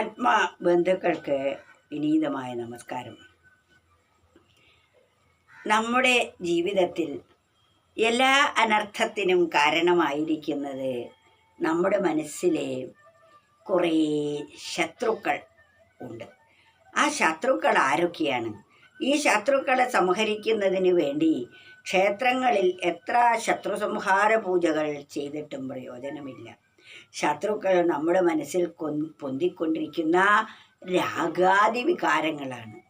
ആത്മാ ബന്ധുക്കൾക്ക് വിനീതമായ നമസ്കാരം. നമ്മുടെ ജീവിതത്തിൽ എല്ലാ അനർത്ഥത്തിനും കാരണമായിരിക്കുന്നത് നമ്മുടെ മനസ്സിലെ കുറേ ശത്രുക്കൾ ഉണ്ട്. ആ ശത്രുക്കൾ ആരൊക്കെയാണ്? ഈ ശത്രുക്കളെ സംഹരിക്കുന്നതിന് വേണ്ടി ക്ഷേത്രങ്ങളിൽ എത്ര ശത്രുസംഹാര പൂജകൾ ചെയ്തിട്ടും പ്രയോജനമില്ല. ശത്രുക്കൾ നമ്മുടെ മനസ്സിൽ കൊ- പൊന്തിക്കൊണ്ടിരിക്കുന്ന രാഗാദി വികാരങ്ങളാണ്.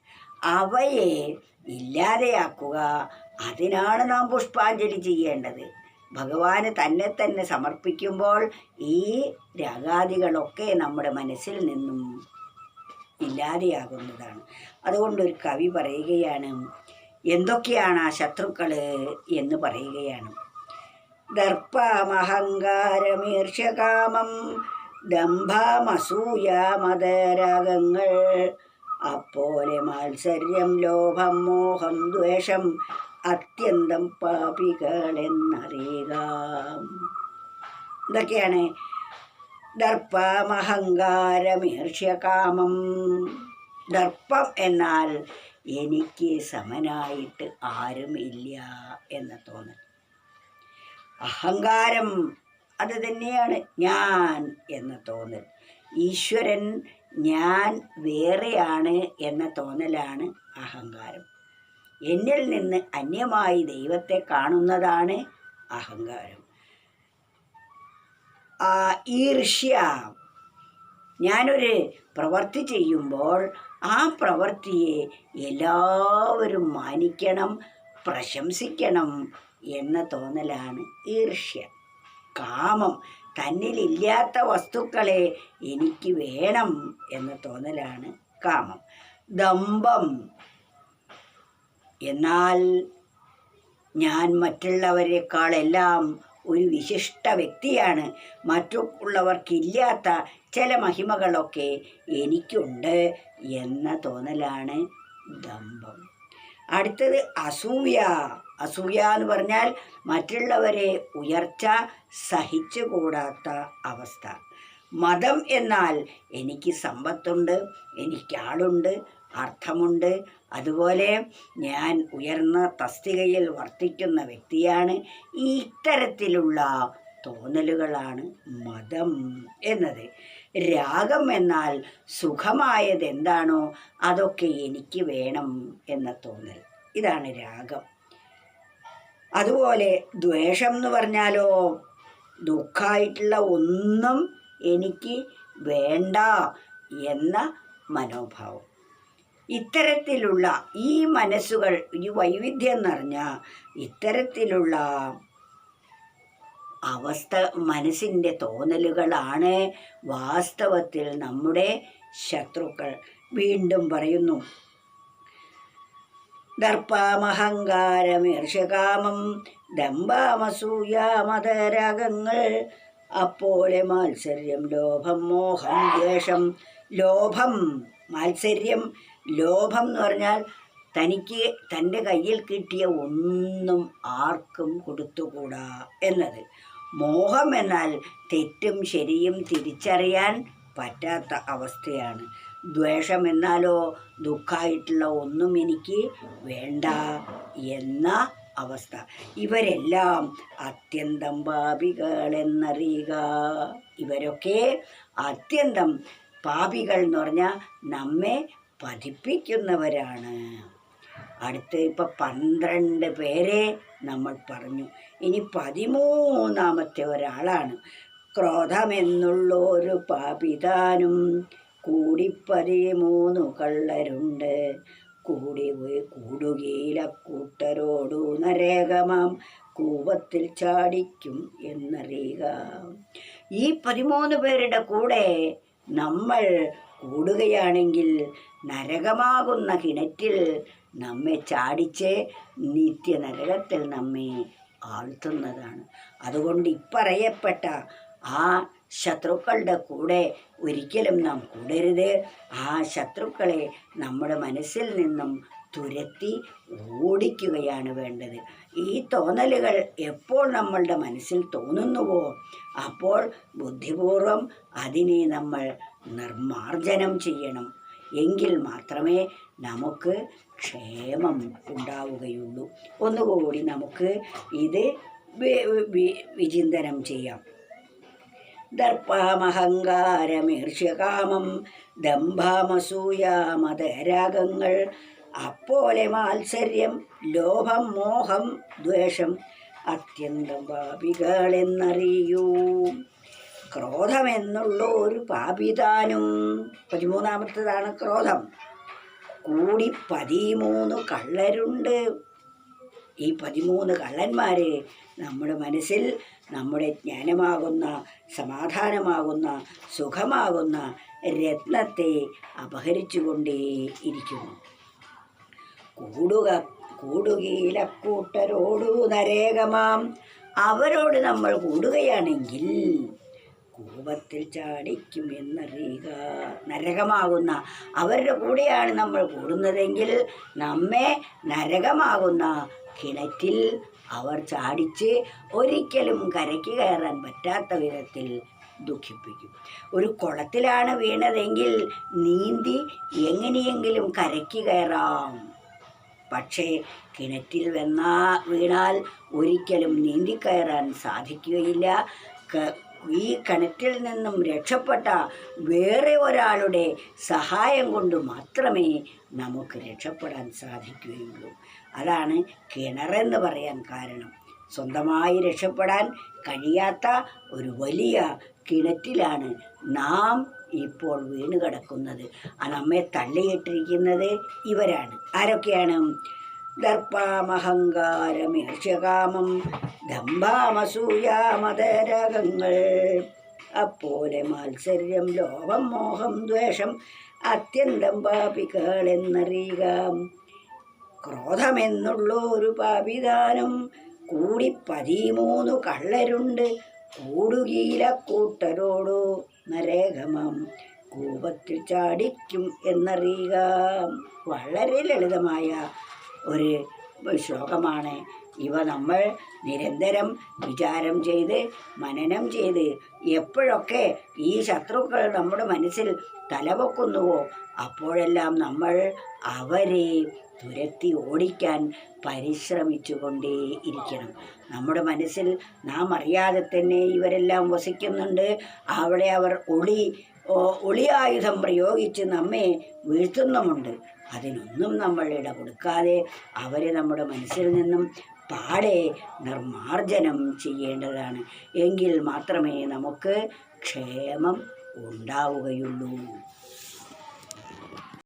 അവയെ ഇല്ലാതെയാക്കുക അതിനാണ് നാം പുഷ്പാഞ്ജലി ചെയ്യേണ്ടത്. ഭഗവാന് തന്നെ തന്നെ സമർപ്പിക്കുമ്പോൾ ഈ രാഗാദികളൊക്കെ നമ്മുടെ മനസ്സിൽ നിന്നും ഇല്ലാതെയാകുന്നതാണ്. അതുകൊണ്ട് ഒരു കവി പറയുകയാണ് എന്തൊക്കെയാണ് ആ ശത്രുക്കൾ എന്ന് പറയുകയാണ്. ദർപ്പമഹങ്കാരമീർഷ്യകാമം ദംഭമസൂയാമതരാഗങ്ങൾ. അപ്പോലെ മാത്സര്യം ലോഭം മോഹം ദ്വേഷം അത്യന്തം പാപികളെന്നറിയുക. ഇതൊക്കെയാണ് ദർപ്പമഹങ്കാരമീർഷ്യകാമം. ദർപ്പം എന്നാൽ എനിക്ക് സമനായിട്ട് ആരുമില്ല എന്ന് തോന്നൽ. അഹങ്കാരം അത് തന്നെയാണ് ഞാൻ എന്ന തോന്നൽ. ഈശ്വരൻ ഞാൻ വേറെയാണ് എന്ന തോന്നലാണ് അഹങ്കാരം. എന്നിൽ നിന്ന് അന്യമായി ദൈവത്തെ കാണുന്നതാണ് അഹങ്കാരം. ആ ഈർഷ്യ ഞാനൊരു പ്രവൃത്തി ചെയ്യുമ്പോൾ ആ പ്രവൃത്തിയെ എല്ലാവരും മാനിക്കണം പ്രശംസിക്കണം എന്ന തോന്നലാണ് ഈർഷ്യ. കാമം തന്നിലില്ലാത്ത വസ്തുക്കളെ എനിക്ക് വേണം എന്ന തോന്നലാണ് കാമം. ദമ്പം. എന്നാൽ ഞാൻ മറ്റുള്ളവരെക്കാളെല്ലാം ഒരു വിശിഷ്ട വ്യക്തിയാണ്. മറ്റുള്ളവർക്കില്ലാത്ത ചില മഹിമകളൊക്കെ എനിക്കുണ്ട് എന്ന തോന്നലാണ് ദമ്പം. അടുത്തത് അസൂയ. അസൂയ എന്ന് പറഞ്ഞാൽ മറ്റുള്ളവരെ ഉയർച്ച സഹിച്ചുകൂടാത്ത അവസ്ഥ. മതം എന്നാൽ എനിക്ക് സമ്പത്തുണ്ട് എനിക്ക് ആളുണ്ട് അർത്ഥമുണ്ട്. അതുപോലെ ഞാൻ ഉയർന്ന തസ്തികയിൽ വർത്തിക്കുന്ന വ്യക്തിയാണ്. ഈ ഇത്തരത്തിലുള്ള തോന്നലുകളാണ് മതം എന്നത്. രാഗം എന്നാൽ സുഖമായത് എന്താണോ അതൊക്കെ എനിക്ക് വേണം എന്ന തോന്നൽ. ഇതാണ് രാഗം. അതുപോലെ ദ്വേഷം എന്ന് പറഞ്ഞാലോ ദുഃഖമായിട്ടുള്ള ഒന്നും എനിക്ക് വേണ്ട എന്ന മനോഭാവം. ഇത്തരത്തിലുള്ള ഈ മനസ്സുകൾ ഈ വൈവിധ്യം നിറഞ്ഞ ഇത്തരത്തിലുള്ള അവസ്ഥ മനസ്സിന്റെ തോന്നലുകളാണ് വാസ്തവത്തിൽ നമ്മുടെ ശത്രുക്കൾ. വീണ്ടും പറയുന്നു ദർപ്പമഹങ്കാരമീർഷകാമം ദമ്പാമസൂയാമതരാഗങ്ങൾ അപ്പോലെ മാത്സര്യം ലോഭം മോഹം ദ്വേഷം. ലോഭം മാത്സര്യം ലോഭം എന്ന് പറഞ്ഞാൽ തനിക്ക് തന്റെ കയ്യിൽ കിട്ടിയ ഒന്നും ആർക്കും കൊടുത്തുകൂടാ എന്നത്. മോഹം എന്നാൽ തെറ്റും ശരിയും തിരിച്ചറിയാൻ പറ്റാത്ത അവസ്ഥയാണ്. ദ്വേഷം എന്നാലോ ദുഃഖമായിട്ടുള്ള ഒന്നും എനിക്ക് വേണ്ട എന്ന അവസ്ഥ. ഇവരെല്ലാം അത്യന്തം പാപികളെന്നറിയുക. ഇവരൊക്കെ അത്യന്തം പാപികൾ എന്ന് പറഞ്ഞാൽ നമ്മെ പതിപ്പിക്കുന്നവരാണ്. അടുത്ത് ഇപ്പം പന്ത്രണ്ട് പേരെ നമ്മൾ പറഞ്ഞു. ഇനി പതിമൂന്നാമത്തെ ഒരാളാണ്. ക്രോധമെന്നുള്ളൊരു പാപിതാനും കൂടി പതിമൂന്നു കള്ളരുണ്ട്. കൂടി കൂടുകയില കൂട്ടരോടു നരേകമാം കൂപത്തിൽ ചാടിക്കും എന്നറിയുക. ഈ പതിമൂന്ന് പേരുടെ കൂടെ നമ്മൾ കൂടുകയാണെങ്കിൽ നരകമാകുന്ന കിണറ്റിൽ നമ്മെ ചാടിച്ച് നിത്യനരകത്തിൽ നമ്മെ ആഴ്ത്തുന്നതാണ്. അതുകൊണ്ട് ഇപ്പറയപ്പെട്ട ആ ശത്രുക്കളുടെ കൂടെ ഒരിക്കലും നാം കൂടരുത്. ആ ശത്രുക്കളെ നമ്മുടെ മനസ്സിൽ നിന്നും തുരത്തി ഓടിക്കുകയാണ് വേണ്ടത്. ഈ തോന്നലുകൾ എപ്പോൾ നമ്മളുടെ മനസ്സിൽ തോന്നുന്നുവോ അപ്പോൾ ബുദ്ധിപൂർവം അതിനെ നമ്മൾ നിർമാർജനം ചെയ്യണം. എങ്കിൽ മാത്രമേ നമുക്ക് ക്ഷേമം ഉണ്ടാവുകയുള്ളൂ. ഒന്നുകൂടി നമുക്ക് ഇത് വിചിന്തനം ചെയ്യാം. ദർപ്പമഹങ്കാരമീർഷ്യകാമം ദംഭാമസൂയാമതരാഗങ്ങൾ അപ്പോലെ മാത്സര്യം ലോഭം മോഹം ദ്വേഷം അത്യന്തം പാപികളെന്നറിയൂ. ക്രോധമെന്നുള്ള ഒരു പാപിതാനും പതിമൂന്നാമത്തതാണ് ക്രോധം. കൂടി പതിമൂന്ന് കള്ളരുണ്ട്. ഈ പതിമൂന്ന് കള്ളന്മാരെ നമ്മുടെ മനസ്സിൽ നമ്മുടെ ജ്ഞാനമാകുന്ന സമാധാനമാകുന്ന സുഖമാകുന്ന രത്നത്തെ അപഹരിച്ചുകൊണ്ടേ ഇരിക്കുന്നു. കൂടുക കൂടുകയിലക്കൂട്ടരോടു നരേകമാം അവരോട് നമ്മൾ കൂടുകയാണെങ്കിൽ കൂപത്തിൽ ചാടിക്കും എന്നറിയുക. നരകമാകുന്ന അവരുടെ കൂടെയാണ് നമ്മൾ കൂടുന്നതെങ്കിൽ നമ്മെ നരകമാകുന്ന കിണറ്റിൽ അവർ ചാടിച്ച് ഒരിക്കലും കരയ്ക്ക് കയറാൻ പറ്റാത്ത വിധത്തിൽ ദുഃഖിപ്പിക്കും. ഒരു കുളത്തിലാണ് വീണതെങ്കിൽ നീന്തി എങ്ങനെയെങ്കിലും കരയ്ക്ക് കയറാം. പക്ഷേ കിണറ്റിൽ വെന്നാ വീണാൽ ഒരിക്കലും നീന്തിക്കയറാൻ സാധിക്കുകയില്ല. ഈ കിണറ്റിൽ നിന്നും രക്ഷപ്പെട്ട വേറെ ഒരാളുടെ സഹായം കൊണ്ട് മാത്രമേ നമുക്ക് രക്ഷപ്പെടാൻ സാധിക്കുകയുള്ളൂ. അതാണ് കിണറെന്ന് പറയാൻ കാരണം. സ്വന്തമായി രക്ഷപ്പെടാൻ കഴിയാത്ത ഒരു വലിയ കിണറ്റിലാണ് നാം ഇപ്പോൾ വീണ് കിടക്കുന്നത്. നമ്മെ തള്ളിയിട്ടിരിക്കുന്നത് ഇവരാണ്. ആരൊക്കെയാണ്? ദർപ്പാമഹങ്കാരമീർഷ്യകാമം ദമ്പാമസൂയാമതരകങ്ങൾ അപ്പോലെ മാത്സര്യം ലോഭം മോഹം ദ്വേഷം അത്യന്തം പാപികളെന്നറിയുക. ക്രോധമെന്നുള്ള ഒരു പാപിദാനം കൂടി പതിമൂന്ന് കള്ളരുണ്ട്. കൂടുകീല കൂട്ടരോടോ നരേഖമം കൂപത്തിൽ ചാടിക്കും എന്നറിയുക. വളരെ ലളിതമായ ഒരു ശ്ലോകമാണ്. ഇവ നമ്മൾ നിരന്തരം വിചാരം ചെയ്ത് മനനം ചെയ്ത് എപ്പോഴൊക്കെ ഈ ശത്രുക്കൾ നമ്മുടെ മനസ്സിൽ തലവെക്കുന്നുവോ അപ്പോഴെല്ലാം നമ്മൾ അവരെ തുരത്തി ഓടിക്കാൻ പരിശ്രമിച്ചു കൊണ്ടേ ഇരിക്കണം. നമ്മുടെ മനസ്സിൽ നാം അറിയാതെ തന്നെ ഇവരെല്ലാം വസിക്കുന്നുണ്ട്. അവിടെ അവർ ഒളി ഒളിയായുധം പ്രയോഗിച്ച് നമ്മെ വീഴ്ത്തുന്നുമുണ്ട്. അതിനൊന്നും നമ്മൾ ഇട കൊടുക്കാതെ അവരെ നമ്മുടെ മനസ്സിൽ നിന്നും പാടെ നിർമാർജനം ചെയ്യേണ്ടതാണ്. എങ്കിൽ മാത്രമേ നമുക്ക് ക്ഷേമം ഉണ്ടാവുകയുള്ളൂ.